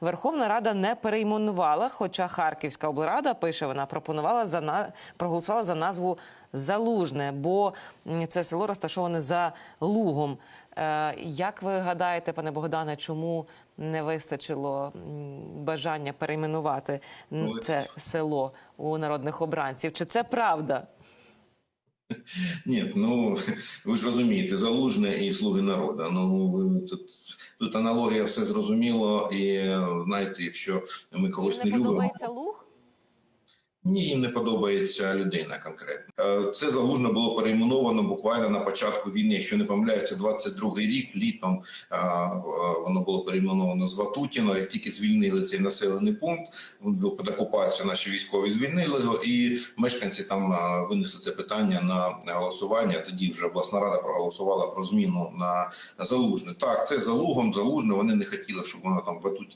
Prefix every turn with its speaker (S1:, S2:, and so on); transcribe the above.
S1: Верховна Рада не перейменувала. Хоча Харківська облрада пише, вона пропонувала за на проголосувала за назву Залужне, бо це село розташоване за Лугом. Е, Як ви гадаєте, пане Богдане, чому не вистачило бажання перейменувати
S2: Ну,
S1: це село у народних обранців? Чи це правда?
S2: Ні, ну ви ж розумієте, залужне і слуги народу. Ну тут, тут аналогія все зрозуміло, і е, знаєте, якщо ми когось не,
S1: не
S2: любимо,
S1: луг?
S2: Ні, їм не подобається людина конкретно. Е, Це залужне було перейменовано буквально на початку війни. Якщо не помиляюся, 22-й рік літом е, е, воно було перейменовано з Ватутіно. Як тільки звільнили цей населений пункт, він був під окупацією, наші військові звільнили його, і мешканці там винесли це питання на голосування. Тоді вже обласна рада проголосувала про зміну на залужне. Так, це залугом, залужне. Вони не хотіли, щоб воно там Ватутіно